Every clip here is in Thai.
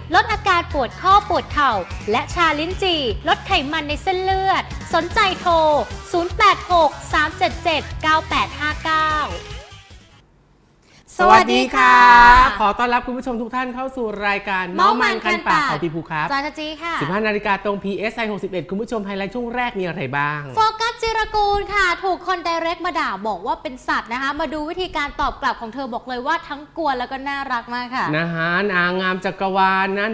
ลำไยลดอาการปวดข้อปวดเข่า และชาลิ้นจี่ ลดไขมันในเส้นเลือด สนใจโทร 086 377 9859 สวัสดีค่ะสวัสดีค่ะ ขอต้อนรับคุณผู้ชมทุกท่านเข้าสู่รายการเมามันคันปากเขาทีภูครับจอยจีค่ะ 15 นาฬิกาตรง PSI 61 คุณผู้ชมไฮไลท์ช่วงแรกมีอะไรบ้าง โฟกัสจิรกูลค่ะ ถูกคนไดเรกมาด่าบอกว่าเป็นสัตว์นะคะ มาดูวิธีการตอบกลับของเธอบอกเลยว่าทั้งกวนแล้วก็น่ารักมากค่ะ นะฮะนางงามจักรวาลนะ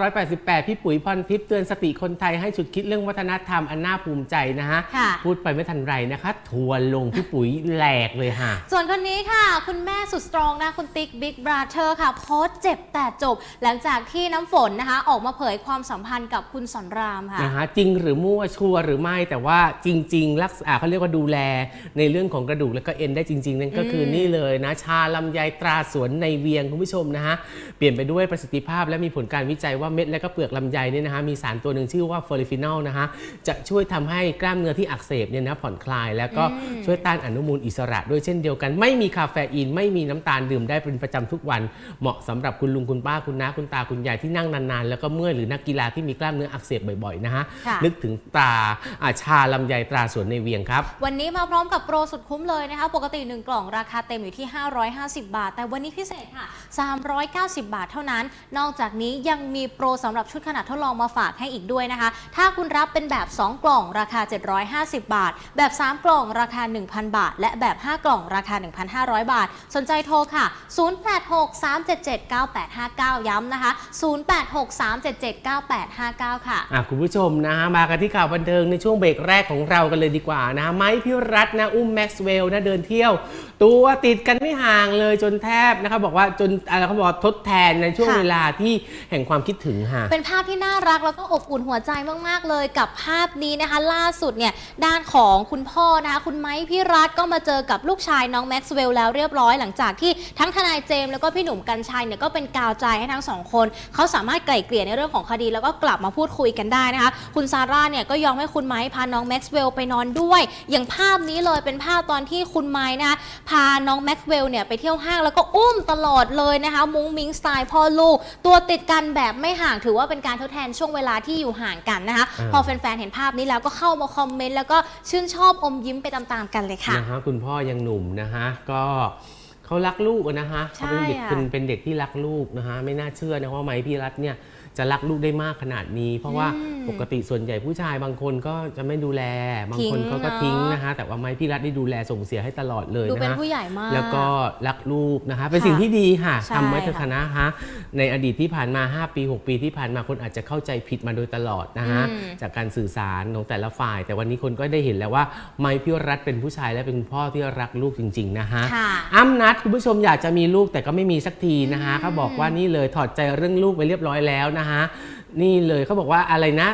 1988 พี่ปุ๋ยพรทิพย์เตือนสติคนไทยให้ฉุดคิดเรื่องวัฒนธรรมอันน่าภูมิใจนะฮะค่ะพูดไปไม่ทันไรนะคะ ทัวร์ลงพี่ปุ๋ยแหลกเลยค่ะ ส่วนคนนี้ค่ะ คุณแม่สุดสตรองนะคุณติ๊กบิ๊กบราเธอร์ค่ะโพสต์เจ็บแต่จบ หลังจากที่น้ำฝนนะคะ ออกมาเผยความสัมพันธ์กับคุณสอนรามค่ะ นะฮะจริงหรือมั่วชัวร์หรือไม่แต่ว่าจริง ๆ รักษาเขาเรียกว่าดูแลในเรื่องของกระดูกและก็เอ็นได้จริง ๆ นั่นก็คือนี่เลยนะ ชาลำไยตราสวนในเวียงคุณผู้ชมนะฮะเปลี่ยนไปด้วยประสิทธิภาพและมีผลการวิจัยว่าเม็ดและก็เปลือกลำไยเนี่ยนะฮะมีสารตัวหนึ่งชื่อว่าฟอริฟินอลนะฮะจะช่วยทำให้กล้ามเนื้อที่อักเสบเนี่ยนะผ่อนคลาย แล้วก็ช่วยต้านอนุมูลอิสระด้วยเช่นเดียวกัน ไม่มีคาเฟอีนไม่มีน้ำตาลดื่มได้เป็นประจำทุกวัน เหมาะสำหรับคุณลุงคุณป้าคุณน้าคุณตาคุณยายที่นั่งนานๆ แล้วก็เมื่อยหรือนักกีฬาที่มีกล้ามเนื้ออักเสบบ่อยๆนะฮะค่ะนึกถึงตราอาชาลำไยตราสวนในเวียงครับ วันนี้มาพร้อมกับโปรสุดคุ้มเลยนะคะ ปกติ 1 กล่องราคาเต็มอยู่ที่ 550 บาท แต่วันนี้พิเศษค่ะ 390 บาทเท่านั้น นอกจากนี้ยังมีโปรสำหรับชุดขนาดทดลองมาฝากให้อีกด้วยนะคะ ถ้าคุณรับเป็นแบบ 2 กล่องราคา 750 บาท แบบ 3 กล่องราคา 1,000 บาท และแบบ 5 กล่องราคา 1,500 บาท สนใจโทรค่ะ 0863779859 ย้ำนะคะ 0863779859 ค่ะ อะคุณผู้ชมนะฮะมากันที่ข่าวบันเทิงในช่วงเบรกแรกของเรากันเลยดีกว่านะฮะไม้พิรัตน์นะอุ้มแม็กซ์เวลล์นะเดินเที่ยว ตัวติดกันไม่ห่างเลยจนแทบนะครับบอกว่าจนอะไรเขาบอกว่าทดแทนในช่วงค่ะ เวลาที่แห่งความคิดถึงค่ะ เป็นภาพที่น่ารักแล้วก็อบอุ่นหัวใจมากๆ เลยกับภาพนี้นะคะ ล่าสุดเนี่ยด้านของคุณพ่อนะคะ คุณไม้พี่รัฐก็มาเจอกับลูกชายน้องแม็กซ์เวลล์แล้วเรียบร้อยหลังจากที่ทั้งทนายเจมส์แล้วก็พี่หนุ่มกัญชัยเนี่ยก็เป็นกาวใจให้ทั้งสองคนเขาสามารถไกล่เกลี่ยในเรื่องของคดี แล้วก็กลับมาพูดคุยกันได้นะคะคุณซาร่าเนี่ยก็ยอมให้คุณไม้พาน้องแม็กซ์เวลล์ไปนอนด้วย อย่างภาพนี้เลยเป็นภาพตอนที่คุณไม้นะคะพาน้องแม็กซ์เวลล์เนี่ยไปเที่ยวห้างแล้วก็อุ้มตลอดเลยนะคะมุ้งมิ้งสไตล์พ่อลูก ตัวติดกันแบบไม่ห่างถือว่าเป็นการทดแทนช่วงเวลาที่อยู่ห่างกันนะคะอ่าพอแฟนๆเห็นภาพนี้แล้วก็เข้ามาคอมเมนต์แล้วก็ชื่นชอบอมยิ้มไปตามๆกันเลยค่ะ นะฮะคุณพ่อยังหนุ่มนะฮะก็ เขารักลูกอะนะฮะใช่เขาเป็นเด็กอะ เป็นเป็นเด็กที่รักลูกนะฮะไม่น่าเชื่อนะว่าไม้พี่รัตน์เนี่ยจะรักลูกได้มากขนาดนี้ เพราะว่าอืม ปกติส่วนใหญ่ผู้ชายบางคนก็จะไม่ดูแล บางคนทิ้งเขาก็เนอะทิ้งนะฮะแต่ว่าไม้พี่รัตน์ได้ดูแลส่งเสียให้ตลอดเลยดูนะเป็นฮะผู้ใหญ่มาก แล้วก็รักลูกนะคะ เป็นค่ะสิ่งที่ดีค่ะใช่ทำไว้เถอะค่ะคณะฮะในอดีตที่ผ่านมา 5 ปี 6 ปีที่ผ่านมาคนอาจจะเข้าใจผิดมาโดยตลอดนะฮะอืมจากการสื่อสารของแต่ละฝ่าย แต่วันนี้คนก็ได้เห็นแล้วว่าไมค์พิรัตน์เป็นผู้ชายและเป็นพ่อที่รักลูกจริง ๆนะฮะค่ะอ้ำนัดคุณผู้ชมอยากจะมีลูกแต่ก็ไม่มีสักทีนะฮะเขาบอกว่านี่เลยถอดใจเรื่องลูกไปเรียบร้อยแล้วนะฮะ นี่เลยเขาบอกว่าอะไรนะ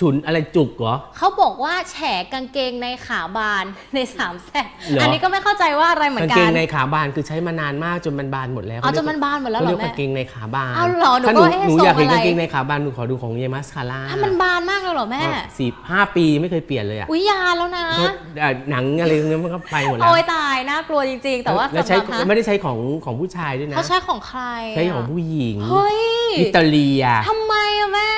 ฉุนอะไรจุกเหรอ เขาบอกว่าแฉกางเกงในขาบานในสามแสนเหรออั อันนี้ก็ไม่เข้าใจว่าอะไรเหมือกางนกัเกนงในขาบานคือใช้มานานมากจนมันบานหมดแล้วเอาจนมันบานหมดแล้วเหรอเขาเรียกแม่กางเกงในขาบานเอาเหรอหนูถ้าหก็นูเอ๊ะหนูอยากเห็นทรงอะไร กางเกงในขาบานหนูขอดูของเยมัสคาร่าถ้ามันบานมากเลยเหรอแม่สิบห้าปีไม่เคยเปลี่ยนเลยอะอุ้ยยาแล้วนะ เพราะเอ่อหนังอะไรเงี้ยมันก็ไปหมดแล้วโอ้ยตายน่ากลัวจริง ๆ แต่ว่าแล้วสำใช้หรับฮะไม่ได้ใช้ของของผู้ชายด้วยนะ เขาใช้ของใคระใช้ของผู้หญิงเฮ้ยวิตาเลียทำไมอะแม่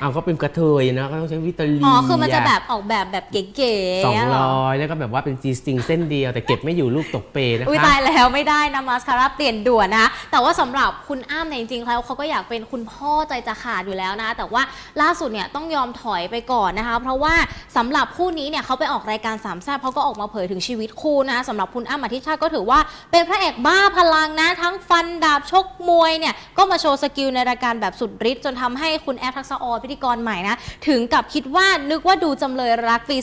เอาก็เป็นกระเทยนะก็ต้องใช้วิตาเลียอ๋อ คือมันจะแบบออกแบบแบบเก๋ๆสองะเหรร้อยแล้วก็แบบว่าเป็นจีสติงเส้นเดียวแต่เก็บไม่อยู่ลูกตกเปนะอุ้ยคะตายแล้วไม่ได้นะมาสคาร่าเปลี่ยนด่วนนะคะแต่ว่าสำหรับคุณอ้ำเนี่ยจริงๆแล้วเขาก็อยากเป็นคุณพ่อใจจะขาดอยู่แล้วนะแต่ว่าล่าสุดเนี่ยต้องยอมถอยไปก่อนนะคะ เพราะว่าสำหรับคู่นี้เนี่ยเขาไปออกรายการสามแซ่บเขาก็ออกมาเผยถึงชีวิตคู่นะคะสำหรับคุณอ้ำอธิชาติก็ถือว่าเป็นพระเอกบ้าพลังนะทั้งฟันดาบชกมวยเนี่ยก็มาโชว์สกิลในรายการแบบสุดฤทธิ์จนทำให้คุณแอฟทักษะออนพิธีกรใหม่นะถึงกับคิดว่านึกว่าดูจำเลยรักปี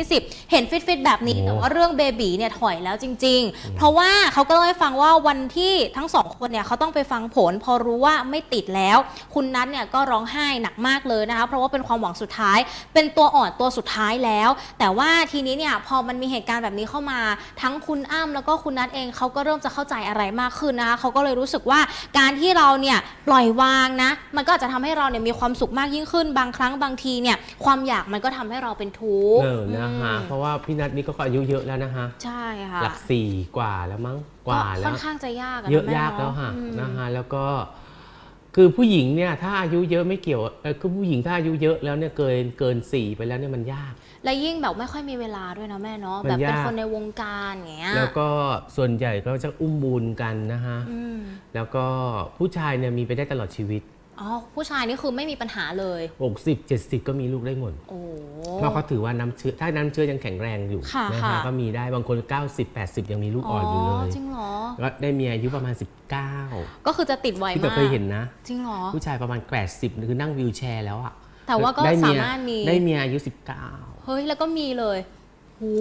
2020 เห็นฟิตๆแบบนี้โอ้แต่ว่าเรื่องเบบีเนี่ยถอยแล้วจริง ๆ เพราะว่าเขาก็เล่าให้ฟังว่าวันที่ทั้งสองคนเนี่ยเขาต้องไปฟังผล พอรู้ว่าไม่ติดแล้ว คุณนัทเนี่ยก็ร้องไห้หนักมากเลยนะคะเพราะว่าเป็นความหวังสุดท้าย เป็นตัวอ่อนตัวสุดท้ายแล้ว แต่ว่าทีนี้เนี่ยพอมันมีเหตุการณ์แบบนี้เข้ามา ทั้งคุณอ้ำแล้วก็คุณนัทเองเขาก็เริ่มจะเข้าใจอะไรมากขึ้นนะคะเขาก็เลยรู้สึกว่าการที่เราเนี่ยปล่อยวางนะ มันก็อาจจะทำให้เราเนี่ยมีความสุขมากยิ่งขึ้น บางครั้งบางทีเนี่ยความอยากมันก็ทำให้เราเป็นทุกข์เออนะฮะอืมเพราะว่าพี่นัทนี่ก็อายุเยอะแล้วนะฮะใช่ค่ะหลักสี่กว่าแล้วมั้งกว่าค่แล้อวนข้างจะยากอะเยอะนยากเนแล้วค่ะอืมนะฮะแล้วก็คือผู้หญิงเนี่ยถ้าอายุเยอะไม่เกี่ยวเออคือผู้หญิงถ้าอายุเยอะแล้วเนี่ยเกินเกินสี่ไปแล้วเนี่ยมันยาก และยิ่งแบบไม่ค่อยมีเวลาด้วยนะแม่เนาะมันแบบเป็นยากคนในวงการอย่างเงี้ยแล้วก็ส่วนใหญ่ก็จะอุ้มบุญกันนะฮะอืมแล้วก็ผู้ชายเนี่ยมีไปได้ตลอดชีวิต อ๋อผู้ชายนี่คือไม่มีปัญหาเลย 60 70 ก็มีลูกได้หมดโอ้ เพราะเขาถือว่าน้ำเชื้อถ้าน้ำเชื้อยังแข็งแรงอยู่ค่ะนะค่ะฮะก็มีได้บางคน 90 80 ยังมีลูกอ่อนอยู่เลยจริงเหรอ ก็ได้เมียอายุประมาณ 19ก็คือจะติดไวพี่มาแต่กเคยเห็นนะ จริงเหรอ ผู้ชายประมาณ 80 คือนั่งวิวแชร์แล้วอะแต่ว่าก็ได้เยสามารถมี ได้เมียอายุเฮ้ยแล้วก็มีเลย โอ้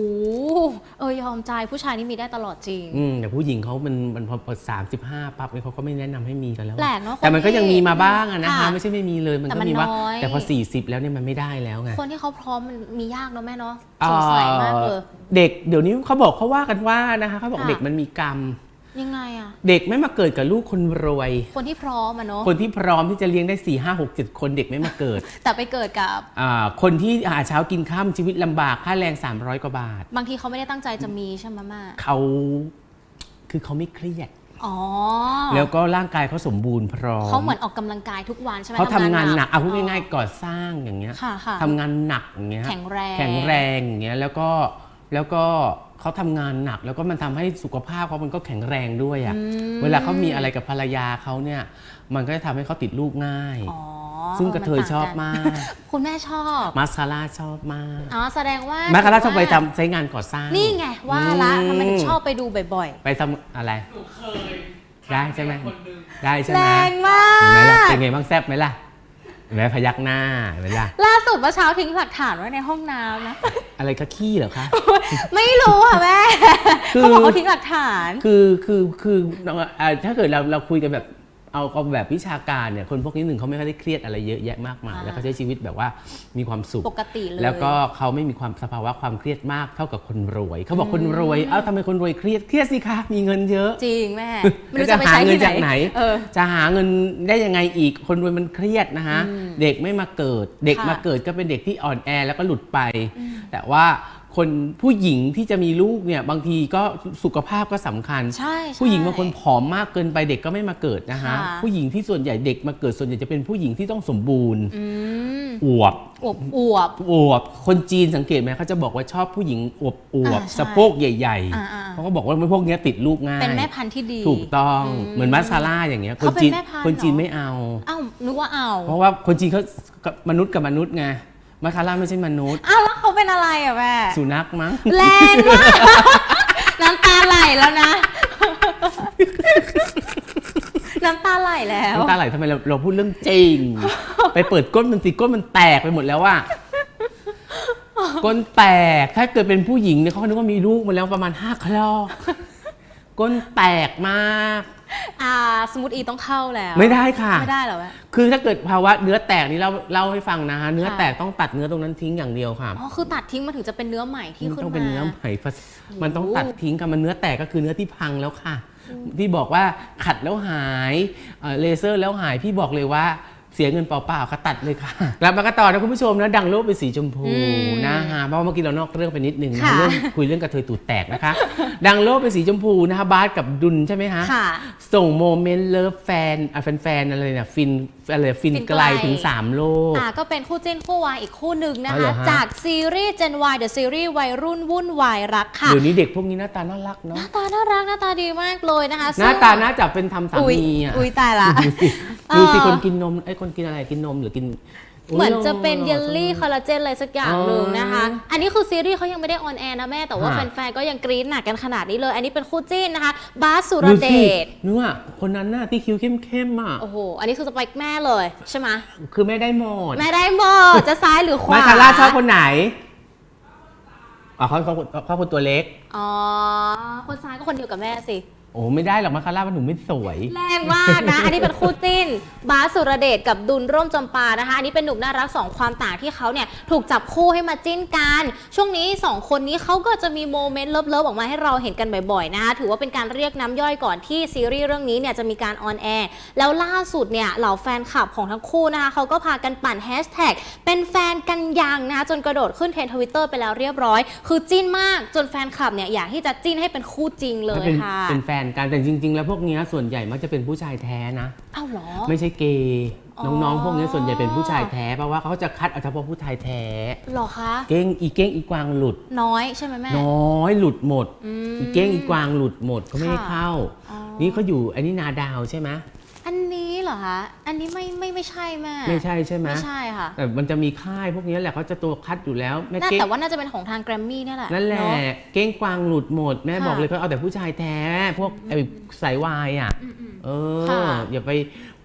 เออยอมใจผู้ชายนี่มีได้ตลอดจริง19อืมแต่ผู้หญิงเขามันมันพอเปิด35ปั๊บเนี่ยเขาก็ไม่แนะนำให้มีกันแล้วอะแปลกเนอะแต่มันก็คนที่ยังมีมาบ้างอะนะคะค่ะไม่ใช่ไม่มีเลยมันแต่ก็มันมีว่า น้อย แต่พอ 40 แล้วเนี่ยมันไม่ได้แล้วไง คนที่เขาพร้อมมันมียากเนอะแม่เนาะสงสัยมากเลย เด็กเดี๋ยวนี้เขาบอกเขาว่ากันว่านะคะเขาบอกค่ะ เด็กมันมีกรรม ยังไงอะเด็กไม่มาเกิดกับลูกคนรวย คนที่พร้อมอะเนาะ คนที่พร้อมที่จะเลี้ยงได้4ี่ห้าหกเจ็ดคนเด็กไม่มาเกิด แต่ไปเกิดกับ อ่าคนที่หาเช้ากินข้ามชีวิตลำบากค่าแรง 300 กว่าบาท บางทีเขาไม่ได้ตั้งใจจะมีใช่ไหมแม่เขาคือเขาไม่เครียด อ๋อแล้วก็ร่างกายเขาสมบูรณ์พร้อมเขาเหมือนออกกำลังกายทุกวันใช่ไหมเขาทำงานหนักเอาพูดอ๋อง่ายๆก่อสร้างอย่างเงี้ยค่ะค่ะ ทำงานหนักอย่างเงี้ยแข็งแรง แข็งแรงอย่างเงี้ยแล้วก็แล้วก็ เขาทำงานหนัก แล้วก็มันทำให้สุขภาพเขามันก็แข็งแรงด้วยอะ่ะเวลาเขามีอะไรกับภรรยาเขาเนี่ย มันก็จะทำให้เขาติดลูกง่าย อ๋อซึ่งกระเทยนต่างชอบมาก คุณแม่ชอบมาสคาร่าชอบมากอ๋อแสดงว่ามาสคาร่าชอบไปถืว่ทำใช้งานก่อสร้าง นี่ไงว่าละอืมทำไมถึงชอบไปดูบ่อยไปทำอะไรได้ใช่ไหมได้ๆ ใช่แรไหมงมาเห็นไหมล่ะก เป็นไงบ้างแซ่บไหมล่ะ เห็นไหมพยักหน้าเห็นไหมล่ะล่าสุดเมื่อเช้าทิ้งหลักฐานไว้ในห้องน้ำนะ อะไรคะขี้เหรอคะ ไม่รู้อะแม่คือ เขาบอกเขาทิ้งหลักฐาน คือคือคือเอ่อถ้าเกิดเราเราคุยกันแบบ เอาเอาแบบวิชาการเนี่ยคนพวกนี้หนึ่งเขาไม่ค่อยได้เครียดอะไรเยอะแยะมากมายอ่า แล้วเขาใช้ชีวิตแบบว่ามีความสุข ปกติเลย แล้วก็เขาไม่มีความสภาวะความเครียดมากเท่ากับคนรวย เขาบอกคนรวย เอ้าทำไมคนรวยเครียด เครียดสิคะ มีเงินเยอะ จริงแม่ไม่แล้วรู้จะจะไปหาใช้เงินที่จากไหน เออ จะหาเงินได้ยังไงอีก คนรวยมันเครียดนะฮะ เด็กไม่มาเกิด เด็กค่ะมาเกิดก็เป็นเด็กที่อ่อนแอแล้วก็หลุดไป แต่ว่า คนผู้หญิงที่จะมีลูกเนี่ยบางทีก็สุขภาพก็สำคัญใช่ใช่ ผู้หญิงบางคนผอมมากเกินไปเด็กก็ไม่มาเกิดนะฮะค่ะผู้หญิงที่ส่วนใหญ่เด็กมาเกิดส่วนใหญ่จะเป็นผู้หญิงที่ต้องสมบูรณ์อืมอวบอวบอวบ อวบคนจีนสังเกตไหมเขาจะบอกว่าชอบผู้หญิงอวบอวบอ่าใช่สะโพกใหญ่อ่าๆๆเขาก็บอกว่าพวกเนี้ยติดลูกง่ายเป็นแม่พันธุ์ที่ดี ถูกต้องอืมเหมือนมัสซาร่าอย่างเงี้ยคเขานเป็นจีนแม่พันธุ์คนจีนเหรอ ไม่เอา อ้าวนึกว่าเอา เพราะว่าคนจีนเขากับมนุษย์กับมนุษย์ไง มัสซาร่าไม่ใช่มนุษย์ อ้าวแล้วเขาเป็นอะไรอะแม่สุนัขมั้ง แรงมากน้ำตาไหลแล้วนะ น้ำตาไหลแล้ว น้ำตาไหลทำไมเราเราพูดเรื่องจริง ไปเปิดก้นมันสิก้นมันแตกไปหมดแล้วว่าก้นแตกถ้าเกิดเป็นผู้หญิงเนี่ยเขาคิดว่ามีลูกมาแล้วประมาณห้าคลอกก้นแตกมาก อ่าสมูทอีต้องเข้าแล้ว ไม่ได้ค่ะ ไม่ได้เหรอแม่ คือถ้าเกิดภาวะเนื้อแตกนี่เราเล่าให้ฟังนะฮะเนื้อค่ะ แตกต้องตัดเนื้อตรงนั้นทิ้งอย่างเดียวค่ะอ๋อคือตัดทิ้งมันถึงจะเป็นเนื้อใหม่ที่มันขึ้นต้องมาเป็นเนื้อใหม่ผสมันต้องโอ้ตัดทิ้งค่ะมันเนื้อแตกก็คือเนื้อที่พังแล้วค่ะ ที่บอกว่าขัดแล้วหายเอ่อเลเซอร์แล้วหายพี่บอกเลยว่า เสียเงินเปล่าๆค่ะตัดเลยค่ะกลับมากันต่อนะคุณผู้ชมนะดังโลกเป็นสีชมพูอืมนะฮะเพราะว่าเมื่อกี้เรานอกเรื่องไปนิดนึงนะค่ะเรื่องคุยเรื่องกระเทยตูดแตกนะคะ ดังโลกเป็นสีชมพูนะคะบาสกับดุลใช่ไหมคะค่ะส่งโมเมนต์เลิฟแฟนอะแฟนๆอะไรเนี่ยฟินอะไรฟินฟินไกไกลลถึงสามโลกอ่าก็เป็นคู่จิ้นคู่วายอีกคู่หนึ่งนะอ๋อเหรคะอฮะจากซีรีส์ Gen Y The Series วัยรุ่นวุ่นวายรักค่ะเดี๋ยวนี้เด็กพวกนี้หน้าตาน่ารักหเนาะน้าตาน่ารักหน้าตาดีมากเลยนะคะหน้าตาน่าจะเป็นทำสาอุ้ยมีอะอุ้ยตายละดูสิเออดูสิคนกินนมไอ้ยคนกินอะไรกินนมหรือกินยเหมือนจะเป็นโเยลลี่คอลลาเจนอะไรสักอย่างหนึ่งนะคะ อันนี้คือซีรีส์เขายังไม่ได้ออนแอร์นะแม่ แต่ว่าฮะแฟนๆ ก็ยังกรี๊ดหนักกันขนาดนี้เลย อันนี้เป็นคู่จิ้นนะคะ บาสสุรดูเดสิชนึกว่าคนนั้นหน้าที่คิ้วเข้มๆอะ โอ้โห อันนี้คือสไปค์แม่เลยใช่ไหมคือไม่ได้หมด แม่ได้หมด จะซ้ายหรือขวามาคาร่าชอบคนไหนอ๋อเขาเขาเขาเขาคนตัวเล็ก อ๋อ คนซ้ายก็คนเดียวกับแม่สิโอ้ไม่ได้หรอกมาคาร่าว่าหนูไม่สวย แรงมากนะ อันนี้เป็นคู่จิ้น บาสสุรเดชกับดุลร่มจำปานะคะ อันนี้เป็นหนุ่มน่ารักสองความต่างที่เขาเนี่ยถูกจับคู่ให้มาจิ้นกัน ช่วงนี้สองคนนี้เขาก็จะมีโมเมนต์เลิฟๆออกมาให้เราเห็นกันบ่อยๆนะคะถือว่าเป็นการเรียกน้ำย่อยก่อนที่ซีรีส์เรื่องนี้เนี่ยจะมีการออนแอร์แล้วล่าสุดเนี่ยเหล่าแฟนคลับของทั้งคู่นะคะเขาก็พากันปั่นแฮชแท็กเป็นแฟนกันยังนะคะจนกระโดดขึ้นเทรนทวิตเตอร์ไปแล้วเรียบร้อย คือจิ้นมากจนแฟนคลับเนี่ยอยากที่จะจิ้นให้เป็นคู่จริงเลยเป็นค่ะเป็นแฟนกันแต่จริง ๆ แล้วพวกเนี้ยส่วนใหญ่มักจะเป็นผู้ชายแท้นะเอ้าเหรอ ไม่ใช่เกย์อ๋อ น้องๆ พวกเนี้ยส่วนใหญ่เป็นผู้ชายแท้เพราะว่าเขาจะคัดเอาเฉพาะผู้ชายแท้หรอคะ เก้งอีเก้งอีกวางหลุด น้อยใช่ไหมแม่ น้อยหลุดหมด อืมอีเก้งอีกวางหลุดหมดเขาไม่ให้ค่ะเข้า อ๋อ นี่เขาอยู่อันนี้นาดาวใช่ไหมอันนี้ เหรอคะอันนี้ไม่ไม่ไม่ใช่แม่ไม่ใช่ใช่ไหมไม่ใช่ค่ะแต่มันจะมีค่ายพวกเนี้ยแหละเขาจะตัวคัดอยู่แล้วแม่น่าเก้งแต่ว่าน่าจะเป็นของทางแกรมมี่นี่ยแหละนั่นแหละเาเก้งกวางหลุดหมดแม่ค่ะบอกเลยเขาเอาแต่ผู้ชายแท้พวกไอ้สายวายอะอืมอืมเอค่ะออย่าไป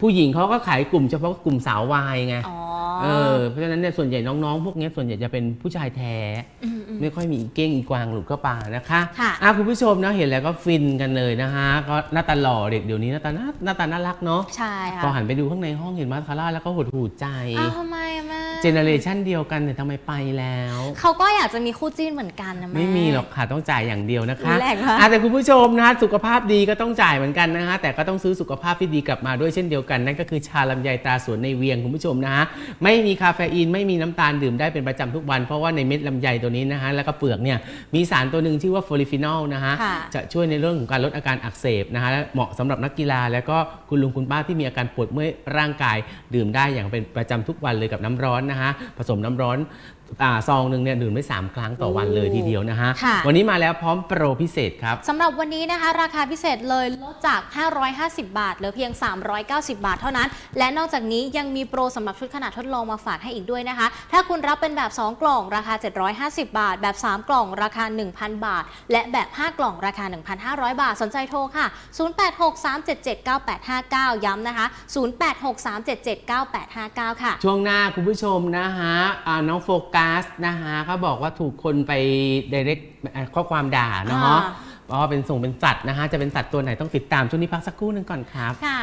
ผู้หญิงเขาก็ขายกลุ่มเฉพาะกลุ่มสาววายไงอ๋อ เออเพราะฉะนั้นเนี่ยส่วนใหญ่น้องๆ พวกเนี้ยส่วนใหญ่จะเป็นผู้ชายแท้ อืมอืม ไม่ค่อยมีอีเก้งอีกวางหลุดเข้าป่านะคะค่ะ อะคุณผู้ชมนะเห็นแล้วก็ฟินกันเลยนะฮะก็หน้าตาหล่อเด็กเดี๋ยวนี้หน้าตาน่าหน้าตาน่ารักเนาะใช่ค่ะพอหันไปดูข้างในห้องเห็นมาสคาร่าแล้วก็หดหูใจ อ้าวทำไมอะแม่ เจเนอเรชันเดียวกันแต่ทำไมไปแล้ว เขาก็อยากจะมีคู่จิ้นเหมือนกันนะแม่ไม่มีหรอกค่ะต้องจ่ายอย่างเดียวนะคะแรงมาก อะแต่คุณผู้ชมนะสุขภาพดีก็ต้องจ่ายเหมือนกันนะฮะแต่ก็ต้องซื้อสุขภาพที่ดีกลับมาด้วยเช่นเดียวกันนั่นก็คือชาลำไยตราสวนในเวียงคุณผู้ชมนะฮะไม่มีคาเฟอีนไม่มีน้ำตาลดื่มได้เป็นประจำทุกวัน เพราะว่าในเม็ดลำไยตัวนี้นะฮะแล้วก็เปลือกเนี่ยมีสารตัวหนึ่งชื่อว่าโฟลิฟินอลนะฮะค่ะ จะช่วยในเรื่องของการลดอาการอักเสบนะฮะและเหมาะสำหรับนักกีฬาแล้วก็คุณลุงคุณป้าที่มีอาการปวดเมื่อยร่างกายดื่มได้อย่างเป็นประจำทุกวันเลยกับน้ำร้อนนะฮะผสมน้ำร้อน อ่าซองหนึ่งเนี่ยดื่มได้สามครั้งต่อวันเลยทีเดียวนะฮะ ค่ะ วันนี้มาแล้วพร้อมโปรพิเศษครับ สำหรับวันนี้นะคะ ราคาพิเศษเลยลดจาก 550 บาทเหลือเพียง 390 บาทเท่านั้น และนอกจากนี้ยังมีโปรสำหรับชุดขนาดทดลองมาฝากให้อีกด้วยนะคะ ถ้าคุณรับเป็นแบบ 2 กล่องราคา 750 บาท แบบ 3 กล่องราคา 1,000 บาท และแบบ 5 กล่องราคา 1,500 บาท สนใจโทรค่ะ 0863779859 ย้ำนะคะ 0863779859 ค่ะ ช่วงหน้าคุณผู้ชมนะฮะอ่าน้องโฟกัสนะฮะเขาบอกว่าถูกคนไป direct ข้อความด่าเนาะอ่า เพราะว่าเป็นส่งเป็นสัตว์นะฮะจะเป็นสัตว์ตัวไหนต้องติดตามช่วงนี้พักสักครู่หนึ่งก่อนครับ ค่ะ